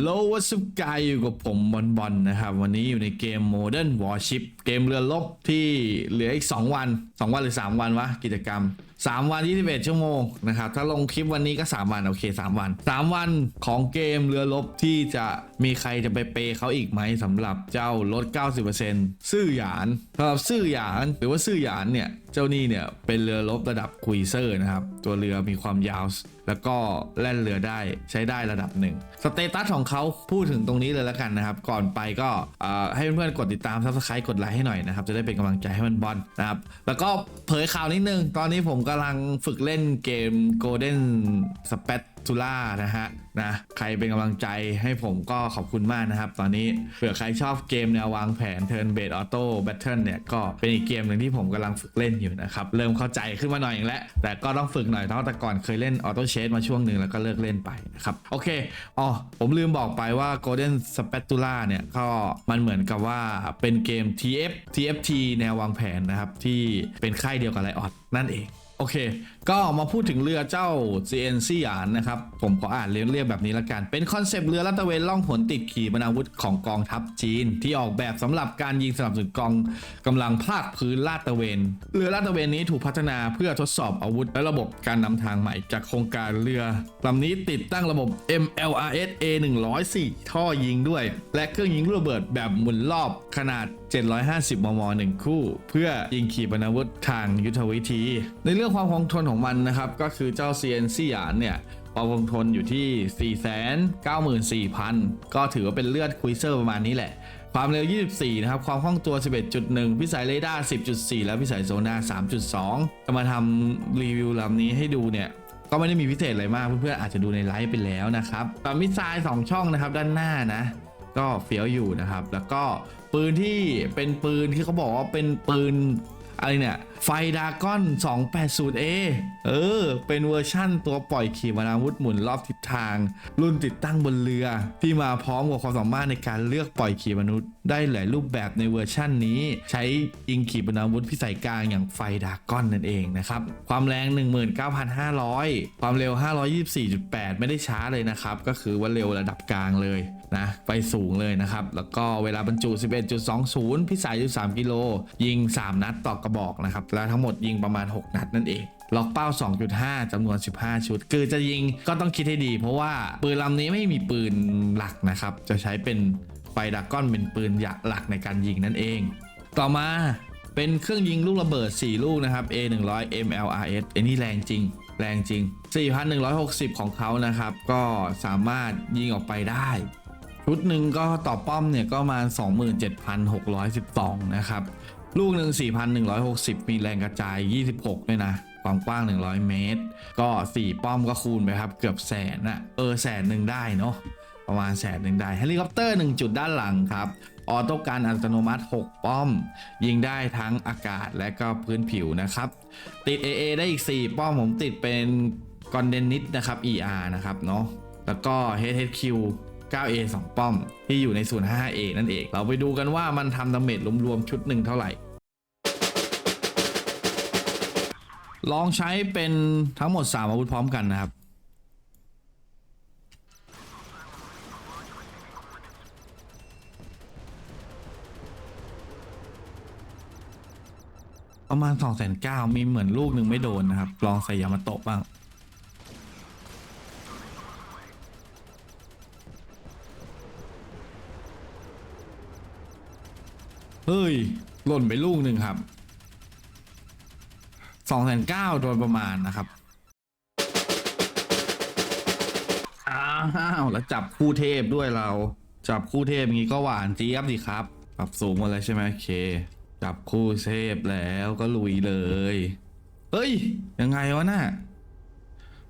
โลวัสุกายอยู่กับผมบอลบอลนะครับ วันนี้อยู่ในเกม Modern Warship เกมเรือรบที่เหลืออีก 2 วัน 2 วันหรือ 3 วันวะ กิจกรรม 3 วัน 21 ชั่วโมงนะครับ ถ้าลงคลิปวันนี้ก็ 3 วัน โอเค 3 วัน 3 วันของเกมเรือรบที่จะมีใครจะไปเปย์เขาอีกไหมสำหรับเจ้าลด 90%ซื่อหยานสำหรับซื่อหยานหรือว่าซื่อหยานเนี่ย เจ้านี่เนี่ยเป็นเรือรบระดับคุยเซอร์นะครับ ตัวเรือมีความยาว แล้วก็แล่นเรือได้ใช้ได้ระดับหนึ่งสเตตัสของเขาพูดถึงตรงนี้เลยแล้วกันนะครับ ก่อนไปก็ให้เพื่อนๆกดติดตามซับสไครต์กดไลค์ให้หน่อยนะครับ จะได้เป็นกำลังใจให้มันบอลนะครับ แล้วก็เผยข่าวนิดนึง ตอนนี้ผมกำลังฝึกเล่นเกม Golden s p a t ทูล่านะฮะนะใครเป็นกำลังใจให้ผมก็ขอบคุณมากนะครับ ตอนนี้เผื่อใครชอบเกมแนววางแผน Turn Based Auto Battle เนี่ยก็เป็นอีกเกมหนึ่งที่ผมกำลังฝึกเล่นอยู่นะครับเริ่มเข้าใจขึ้นมาหน่อยอย่างแล้วแต่ก็ต้องฝึกหน่อยเพราะแต่ก่อนเคยเล่น Auto Chase มาช่วงหนึ่งแล้วก็เลิกเล่นไปนะครับโอเคอ๋อผมลืมบอกไปว่า Golden Spatula เนี่ยก็มันเหมือนกับว่าเป็นเกม TF TFT แนววางแผนนะครับที่เป็นค่ายเดียวกับไลออดนั่นเองโอเค ก็มาพูดถึงเรือเจ้า CNC หยานนะครับ ผมขออ่านเรียงเรียบแบบนี้ละกัน เป็นคอนเซปต์เรือลาดตระเวนล่องหนติดขีปนาวุธของกองทัพจีน ที่ออกแบบสำหรับการยิงสนับสนุนกองกำลังภาคพื้นลาดตระเวน เรือลาดตระเวนนี้ถูกพัฒนาเพื่อทดสอบอาวุธ และระบบการนำทางใหม่จากโครงการเรือลำนี้ติดตั้งระบบ MLRS A104 ท่อยิงด้วย และเครื่องยิงลูกระเบิดแบบหมุนรอบขนาด 750 มม 1 คู่ เพื่อยิงขีปนาวุธทางยุทธวิธี ในเรื่องความคงทนของมันนะครับ ก็คือเจ้า CNC หยานเนี่ยความคงทนอยู่ที่ 494,000 ก็ถือว่าเป็นเลือดคุยเซอร์ประมาณนี้แหละ ความเร็ว 24 นะครับ ความคล่องตัว 11.1 พิสัยเรดาร์ 10.4 และพิสัยโซน่า3.2 จะมาทำรีวิวลำนี้ให้ดูเนี่ยก็ไม่ได้มีพิเศษอะไรมากเพื่อนๆอาจจะดูในไลฟ์ไปแล้วนะครับแต่มิสไซล์2ช่องนะครับด้านหน้านะ ก็เฟี้ยวอยู่นะครับ แล้วก็ปืนที่เป็นปืนที่เขาบอกว่าเป็นปืนอะไรเนี่ยไฟดากอน 280A เออ เป็นเวอร์ชั่นตัวปล่อยขีปนาวุธหมุนรอบทิศทาง รุ่นติดตั้งบนเรือ ที่มาพร้อมกับความสามารถในการเลือกปล่อยขีปนาวุธได้หลายรูปแบบในเวอร์ชั่นนี้ ใช้ยิงขีปนาวุธพิสัยกลางอย่างไฟดากอนนั่นเองนะครับ ความแรง 19,500 ความเร็ว 524.8 ไม่ได้ช้าเลยนะครับ ก็คือว่าเร็วระดับกลางเลยนะไปสูงเลยนะครับ แล้วก็เวลาบรรจุ 11.20 พิสัย 13 กิโล ยิง 3 นัดต่อกระบอกนะครับแล้วทั้งหมดยิงประมาณ 6 นัดนั่นเอง ล็อกเป้า 2.5จำนวน 15 ชุด คือจะยิงก็ต้องคิดให้ดี เพราะว่าปืนลำนี้ไม่มีปืนหลักนะครับ จะใช้เป็นไฟดากก้อนเป็นปืนหลักในการยิงนั่นเอง ต่อมาเป็นเครื่องยิงลูกระเบิด 4 ลูกนะครับ A 1 0 0 MLRS อ้นี่แรงจริง แรงจริง 4,160 ของเขานะครับ ก็สามารถยิงออกไปได้ ชุดหนึ่งก็ต่อป้อมเนี่ยก็ประมา 27,612 นะครับ ลูกหนึ่ง4,160 มีแรงกระจาย 26 ด้วยนะ ความกว้าง 100 เมตร ก็ 4 ป้อมก็คูณไปครับ เกือบแสนอะเออแสนหนึ่งได้เนาะประมาณแสนหนึ่งได้เฮลิคอปเตอร์ 1 จุดด้านหลังครับออโต้การอัตโนมัติ 6 ป้อม ยิงได้ทั้งอากาศและก็พื้นผิวนะครับ ติด AA ได้อีก 4 ป้อมผมติดเป็นกอนเดนนิตนะครับ ER นะครับเนาะแล้วก็ HHQ 9A 2 ป้อม ที่อยู่ในส่วน 5A นั่นเอง เราไปดูกันว่ามันทำดาเมจรวมๆ ชุดหนึ่งเท่าไหร่ ลองใช้เป็นทั้งหมด 3 อาวุธพร้อมกันนะครับ ประมาณ2องแสนเก้ามีเหมือนลูกหนึ่งไม่โดนนะครับ ลองใส่ยามาโตะบ้างเฮ้ย หล่นไปลูกหนึ่งครับ องแสนเก้าโดยประมาณนะครับอ้าวแล้วจับคู่เทพด้วยเรา จับคู่เทพอย่างนี้ก็หวานเจี๊ยบสิครับ ปรับสูงหมาเลยใช่ไหมโอเค จับคู่เทพแล้วก็ลุยเลยเฮ้ย ยังไงวะน่ะ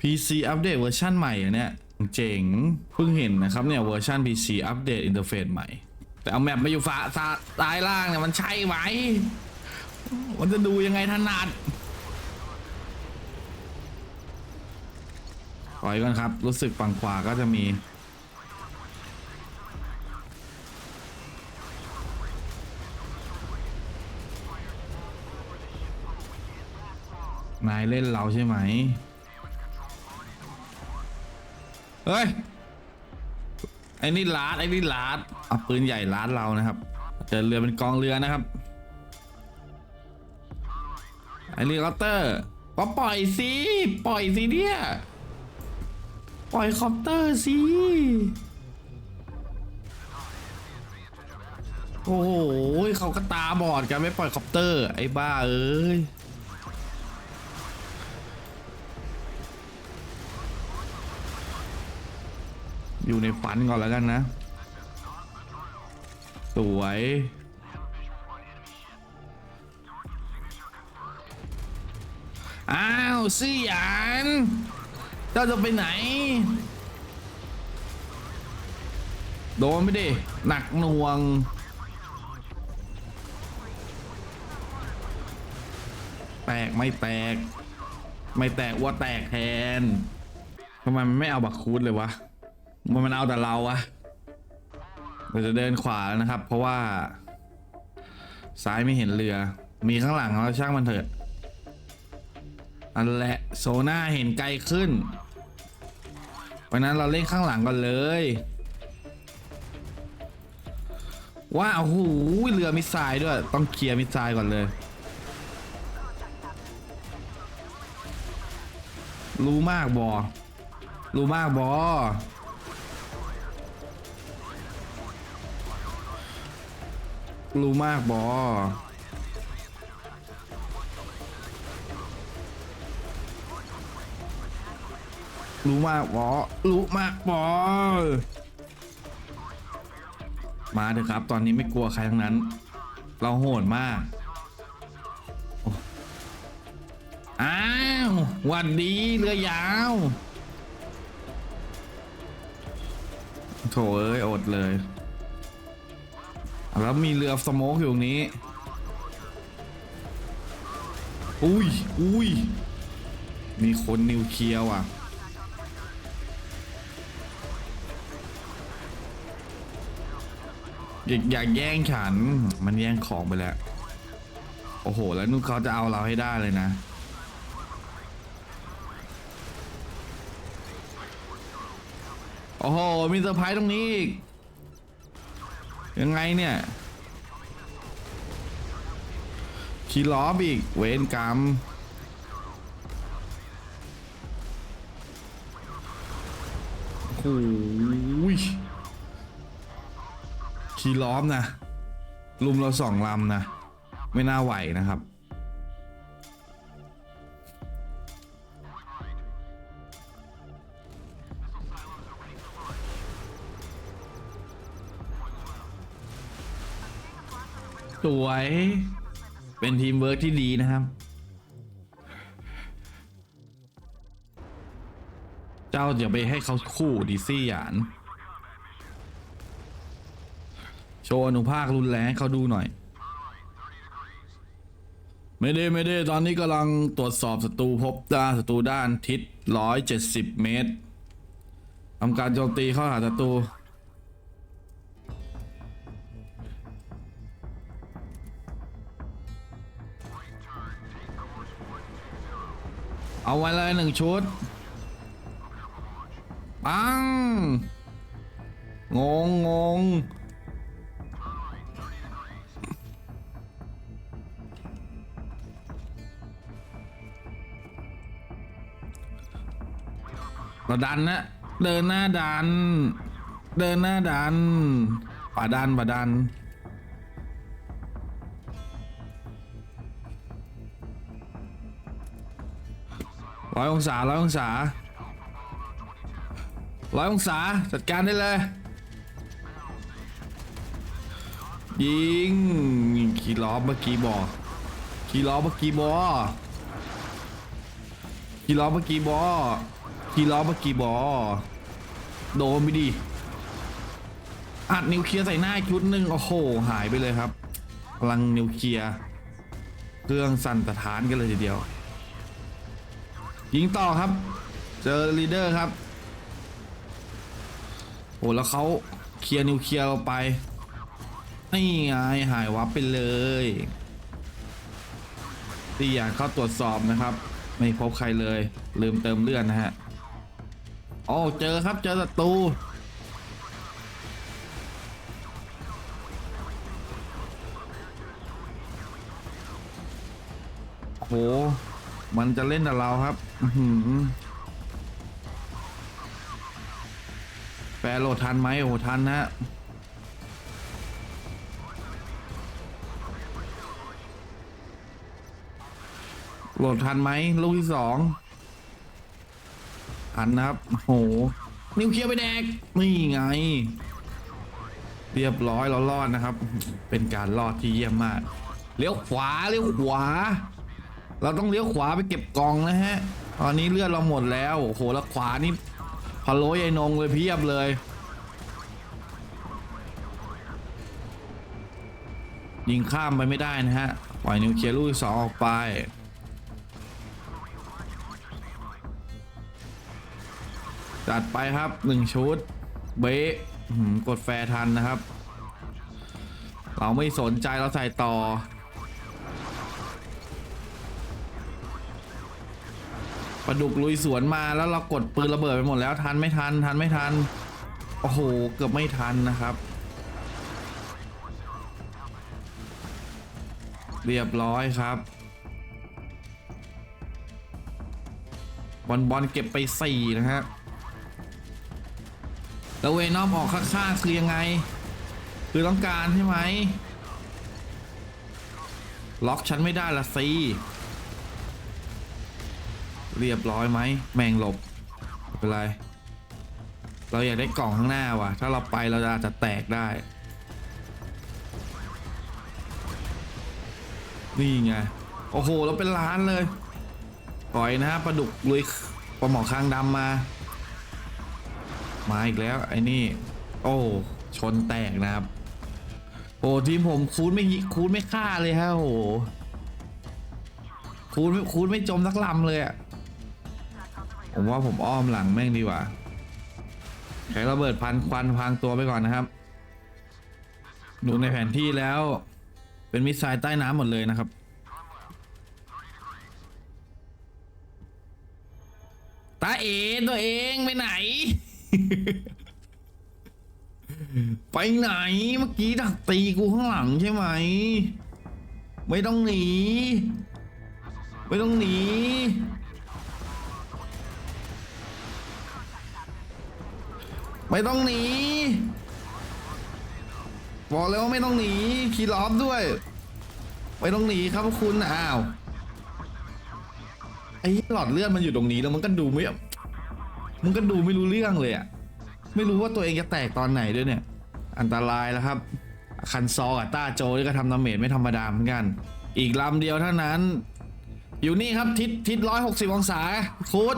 PC อัปเดตเวอร์ชันใหม่อะเนี่ย เจ๋ง เพิ่งเห็นนะครับเนี่ยเวอร์ชัน PC อัปเดตอินเทอร์เฟซใหม่ แต่เอาแมปมาอยู่ฝาซ้ายซ้ายล่างเนี่ยมันใช่ไหม มันจะดูยังไงถนัด ถอยก่อนครับ รู้สึกฝั่งขวาก็จะมี นายเล่นเราใช่ไหม เฮ้ย ไอ้นี่ลาด ไอ้นี่ลาด เอาปืนใหญ่ลาดเรานะครับเจอเรือเป็นกองเรือนะครับ ไอ้เรือคอปเตอร์ก็ปล่อยสิ ปล่อยสิเนี่ย ปล่อยคอปเตอร์สิ โอ้โหเขาก็ตาบอดกันไม่ปล่อยคอปเตอร์ ไอ้บ้าเอ้ยอยู่ในฝันก่อนแล้วกันนะ สวย อ้าวซี่หยาน เจ้าจะไปไหน โดนไม่ดิ หนักหน่วง แตกไม่แตก ไม่แตกว่าแตกแทนทำไมมันไม่เอาบักคูดเลยวะ มันมันเอาแต่เราอะเราจะเดินขวาแล้วนะครับ เพราะว่า ซ้ายไม่เห็นเรือ มีข้างหลังเราช่างมันเถิดอันแหละโซน่าเห็นไกลขึ้น เพราะนั้นเราเล่นข้างหลังก่อนเลย ว้าวโอ้โหเรือมิสไซล์ด้วย ต้องเคลียร์มิสไซล์ก่อนเลย รู้มากบอ รู้มากบอรู้มากบอ รู้มากบอรู้มากบอมาเถอะครับ ตอนนี้ไม่กลัวใครทั้งนั้น เราโหดมากอ้าวหวัดดีเรือยาวโถเอ้ยอดเลย แล้วมีเรือสโมกอยู่ตรงนี้ อุ้ยอุ้ยมีคนนิวเคลียร์ว่ะ อยาอยากแย่งฉัน มันแย่งของไปแล้ว โอ้โห แล้วนุ่นเขาจะเอาเราให้ได้เลยนะ โอ้โห มีเซอร์ไพรส์ตรงนี้อีก ยังไงเนี่ย คีล้อบอีก เวนกรรมโอ้ย คีล้อมนะลุมเราสองลำนะ ไม่น่าไหวนะครับ สวย เป็นทีมเวิร์กที่ดีนะครับ เจ้าอย่าไปให้เขาคู่ดิซี่หยาน โชว์อนุภาครุนแรงเขาดูหน่อย ไม่ได้ไม่ได้ตอนนี้กำลังตรวจสอบศัตรูพบด้านศัตรูด้านทิศ170เมตรทำการโจมตีเข้าหาศัตรูเอาไว้เลยหนึ่งชุด ปัง งงงง เราดันนะเดินหน้าดัน เดินหน้าดันป่าดันป่าดันร้อยองศาร้อยองศาร้อยองศาจัดการได้เลย ยิงขี่ล้อเมื่อกี้บอกขี่ล้อเมื่อกี้บอขี่ล้อเมื่อกี้บอ ขี่ล้อเมื่อกี้บอโดนไปดิอัดนิวเคลียร์ใส่หน้าชุดหนึ่งโอ้โหหายไปเลยครับพลังนิวเคลียร์เครื่องสั่นสะท้านกันเลยทีเดียว ยิงต่อครับ เจอลีเดอร์ครับโอ้แล้วเขาเคลียร์นิวเคลียร์เราไปนี่ไงหายวับไปเลยที่อย่ากเข้าตรวจสอบนะครับ ไม่พบใครเลย ลืมเติมเลือดนะฮะ โอ้เจอครับเจอศัตรูโหมันจะเล่นกับเราครับแปรโหลดทันไหมโอ้ทันนะโหลดทันไหมลูกที่สอง ทันนะครับโหนิวเคลียร์ไปแดกนี่ไง เรียบร้อยเรารอดนะครับ เป็นการรอดที่เยี่ยมมากเลี้ยวขวาเลี้ยวขวา เราต้องเลี้ยวขวาไปเก็บกองนะฮะ ตอนนี้เลือดเราหมดแล้วโอ้โหแล้วขวานี่พะโล้ยายนงเลยเพียบเลยยิงข้ามไปไม่ได้นะฮะ ปล่อยนิวเคลียร์ลูกสองออกไป จัดไปครับหนึ่งชุด เบะกดแฟร์ทันนะครับ เราไม่สนใจเราใส่ต่อ ประดุกลุยสวนมาแล้วเรากดปืนระเบิดไปหมดแล้วทันไม่ทัน ทันไม่ทัน โอ้โห เกือบไม่ทันนะครับ เรียบร้อยครับบอลบอลเก็บไปสี่นะฮะ แล้วเวนอมออกข้างๆคือยังไง คือต้องการใช่ไหม ล็อกฉันไม่ได้ละสิเรียบร้อยไหม แมงหลบไม่เป็นไร เราอยากได้กล่องข้างหน้าว่ะ ถ้าเราไปเราอาจจะแตกได้ นี่ไง โอ้โห เราเป็นล้านเลย ปล่อยนะฮะปลาดุกลุยปลาหมอคางดำมา มาอีกแล้วไอ้นี่ โอ้ ชนแตกนะครับ โอ้ทีมผมคูณไม่คูณไม่ฆ่าเลยฮะโอ้คูณไม่คูณไม่จมสักลำเลยอะผมว่าผมอ้อมหลังแม่งดีกว่าแข่ระเบิดพันควันพางตัวไปก่อนนะครับดูในแผนที่แล้ว เป็นมิสไซล์ใต้น้ำหมดเลยนะครับ ตาเอตัวเองไปไหน ไปไหนเมื่อกี้ดักตีกูข้างหลังใช่ไหม ไม่ต้องหนี ไม่ต้องหนี ไม่ต้องหนี บอกเลยว่าไม่ต้องหนีขี่ล้อมด้วย ไม่ต้องหนีครับคุณอ้าวไอ้หลอดเลือดมันอยู่ตรงนี้แล้วมันก็ดูไม่ มันก็ดูไม่รู้เรื่องเลยอะไม่รู้ว่าตัวเองจะแตกตอนไหนด้วยเนี่ย อันตรายแล้วครับ คันซอกับต้าโจนี่ก็ทำดาเมจไม่ธรรมดาเหมือนกัน อีกลำเดียวเท่านั้น อยู่นี่ครับทิศทิศร้อยหกสิบองศาคูด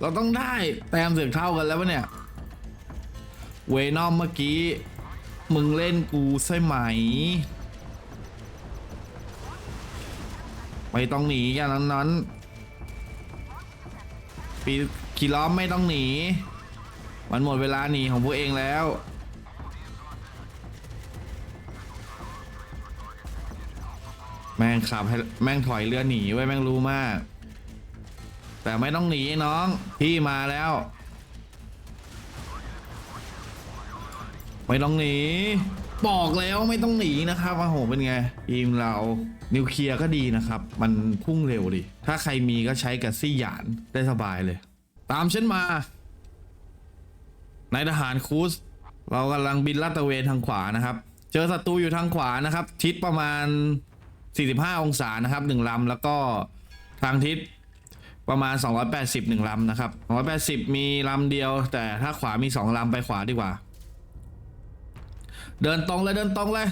เราต้องได้แต้มเสือกเท่ากันแล้ววะเนี่ย เวนอมเมื่อกี้ มึงเล่นกูใช่ไหม ไม่ต้องหนีอย่างนั้นนั้นปีขี่ล้อมไม่ต้องหนี มันหมดเวลาหนีของพวกเองแล้ว แม่งขับให้แม่งถอยเรือหนีไว้แม่งรู้มาก แต่ไม่ต้องหนีน้อง พี่มาแล้ว ไม่ต้องหนี บอกแล้วไม่ต้องหนีนะครับโอ้โหเป็นไงทีมเรานิวเคลียร์ก็ดีนะครับ มันพุ่งเร็วดิ ถ้าใครมีก็ใช้กับซี่หยานได้สบายเลย ตามฉันมานายทหารคูสเรากำลังบินลาดตระเวนทางขวานะครับ เจอศัตรูอยู่ทางขวานะครับ ทิศประมาณ 45 องศานะครับหนึ่งลำแล้วก็ทางทิศประมาณ 280หนึ่งลำนะครับ280 มีลำเดียว แต่ถ้าขวามี 2ลำไปขวาดีกว่า เดินตรงเลยเดินตรงเลย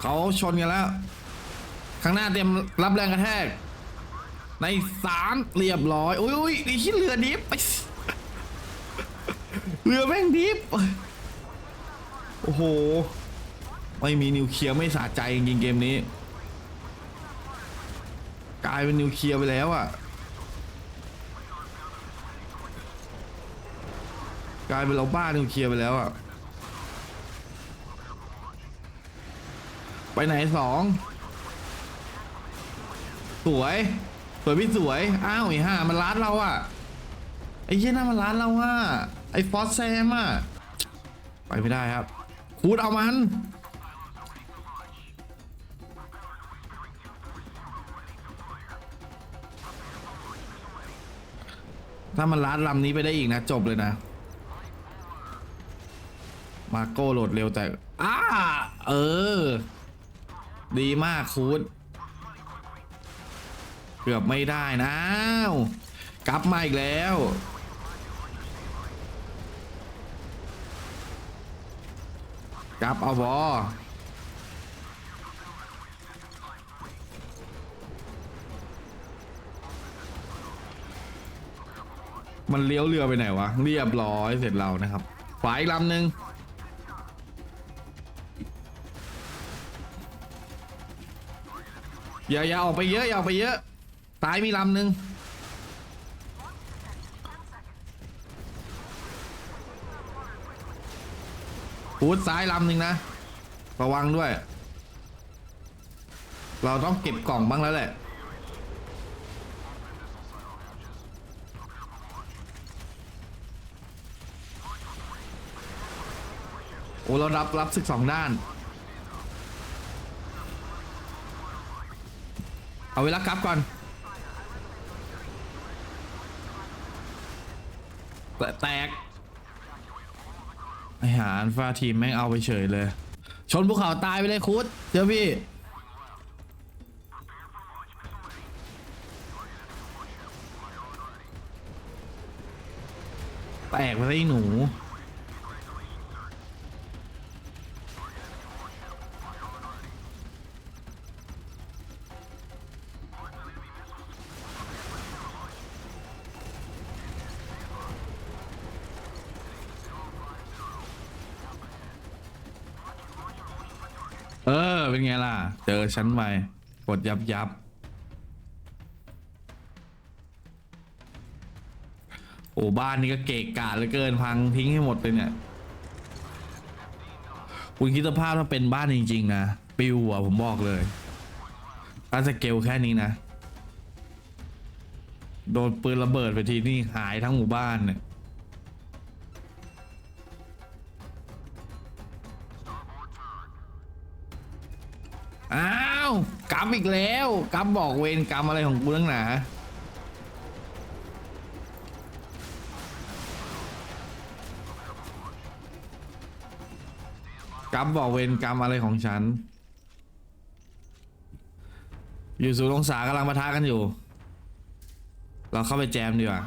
เขาชนกันแล้ว ข้างหน้าเตรียมรับแรงกระแทก ในสามเรียบร้อย อุ้ยอุ้ยนี่คิดเรือดิฟไปเรือแม่งดิฟโอ้โห ไม่มีนิวเคลียร์ไม่สะใจจริงเกมนี้ กลายเป็นนิวเคลียร์ไปแล้วอะ่ะกลายเป็นเราบ้านิวเคลียร์ไปแล้วอะ่ะ ไปไหนสองสวย สวยพี่สวย อ้าวไอ้ห่ามันลัดเราอะ ไอ้เหี้น่ามันลัดเราอะ ไอ้ฟอสแซมอะ ไปไม่ได้ครับ คูดเอามัน ถ้ามันลัดลำนี้ไปได้อีกนะ จบเลยนะ มาโก้โหลดเร็วแต่อ้า เออ ดีมากคูดเกือบไม่ได้นะอ้ากลับมาอีกแล้ว กลับเอาบอมันเลี้ยวเรือไปไหนวะ เรียบร้อยเสร็จเรานะครับฝ่ายอีกลำหนึ่ง อย่าอย่าออกไปเยอะอย่าออกไปเยอะ ตายมีลำหนึ่งพูดซ้ายลำหนึ่งนะ ระวังด้วย เราต้องเก็บกล่องบ้างแล้วแหละ โอ้เรารับรับศึกสองด้าน เอาเวลากลับก่อนแตแตกไอหารฟาทีมแม่งเอาไปเฉยเลย ชนภูเขาตายไปเลยคุดเจ้าพี่ แตกไปเลยไอ้หนู ฉันไปกดยับยับโอ้บ้านนี้ก็เกะกะเหลือเกินพังทิ้งให้หมดเลยเนี่ยคุณคิดสภาพถ้าเป็นบ้านจริง ๆ นะ ปิวอะผมบอกเลยถ้าสเกลแค่นี้นะ โดนปืนระเบิดไปทีนี่หายทั้งหมู่บ้านเนี่ยาวกรรมอีกแล้วกรรมบอกเวรกรรมอะไรของกูตั้งหนากัมบอกเวรกรรมอะไรของฉัน อยู่ศูนย์องศากำลังปะทะกันอยู่ เราเข้าไปแจมดีกว่า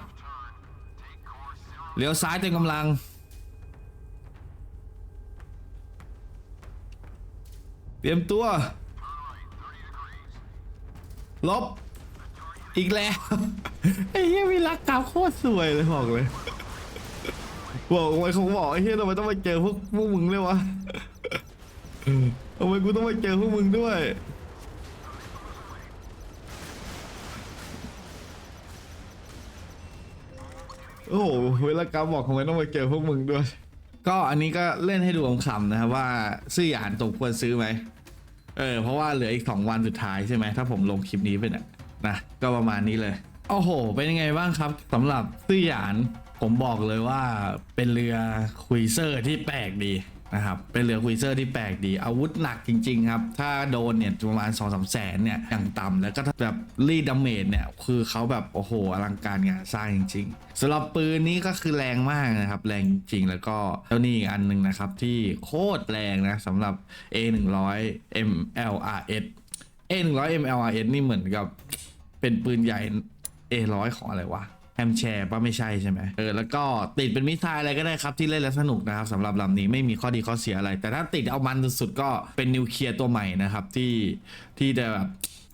เลี้ยวซ้ายเต็มกำลัง เตรียมตัว ลบ อีกแล้ว ไอ้เหี้ยวิลักกรรมโคตรสวยเลยบอกเลยบอกไว้เขาบอกไอ้เหี้ยทำไมต้องมาเจอพวกพวกมึงเลยวะทำไมกูต้องมาเจอพวกมึงด้วย โอ้โหเวลากรรมบอกทำไมต้องมาเจอพวกมึงด้วย ก็อันนี้ก็เล่นให้ดูขำๆนะครับว่า ซื้อหยานตกควรซื้อไหม เออเพราะว่าเหลืออีกสองวันสุดท้ายใช่ไหมถ้าผมลงคลิปนี้ไปเนี่ยนะก็ประมาณนี้เลยโอ้โห เป็นยังไงบ้างครับสำหรับซื่อหยานผมบอกเลยว่าเป็นเรือคุยเซอร์ที่แปลกดี นะครับเป็นเรือคุยเซอร์ที่แปลกดีอาวุธหนักจริง ๆ ครับ ถ้าโดนเนี่ยประมาณ2องสามแสนเนี่ยอย่างต่ำแล้วก็ถ้าแบบรีดดาเมจเนี่ยคือเขาแบบโอ้โหอลังการงานสร้างจริง ๆสำหรับปืนนี้ก็คือแรงมากนะครับ แรงจริงแล้วก็แล้วนี่อีกอันหนึ่งนะครับ ที่โคตรแรงนะสำหรับ A 1 0 0 MLRS A 1 0 0 MLRS นี่เหมือนกับเป็นปืนใหญ่ A 1 0 0ของอะไรวะ แฮมแชร์ป่ะไม่ใช่ใช่ไหมเออแล้วก็ติดเป็นมิสไซล์อะไรก็ได้ครับที่เล่นแล้วสนุกนะครับสำหรับลำนี้ไม่มีข้อดีข้อเสียอะไร แต่ถ้าติดเอามันสุดๆก็เป็นนิวเคลียร์ตัวใหม่นะครับที่ที่จะแบบ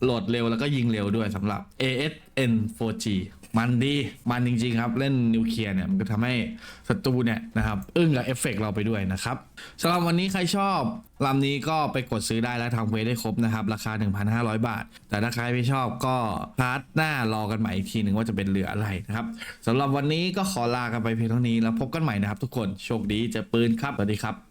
โหลดเร็วแล้วก็ยิงเร็วด้วยสำหรับ ASN 4G มันดี มันจริง ๆ ครับ เล่นนิวเคลียร์เนี่ยมันก็ทำให้ศัตรูเนี่ยนะครับอึ้งกับเอฟเฟกต์เราไปด้วยนะครับสำหรับวันนี้ใครชอบลำนี้ก็ไปกดซื้อได้แล้วทำเควได้ครบนะครับ ราคา 1,500 บาท แต่ถ้าใครไม่ชอบก็พาร์ทหน้ารอกันใหม่อีกทีหนึ่งว่าจะเป็นเรืออะไรนะครับสำหรับวันนี้ก็ขอลากันไปเพียงเท่านี้แล้วพบกันใหม่นะครับ ทุกคนโชคดีเจอปืนครับสวัสดีครับ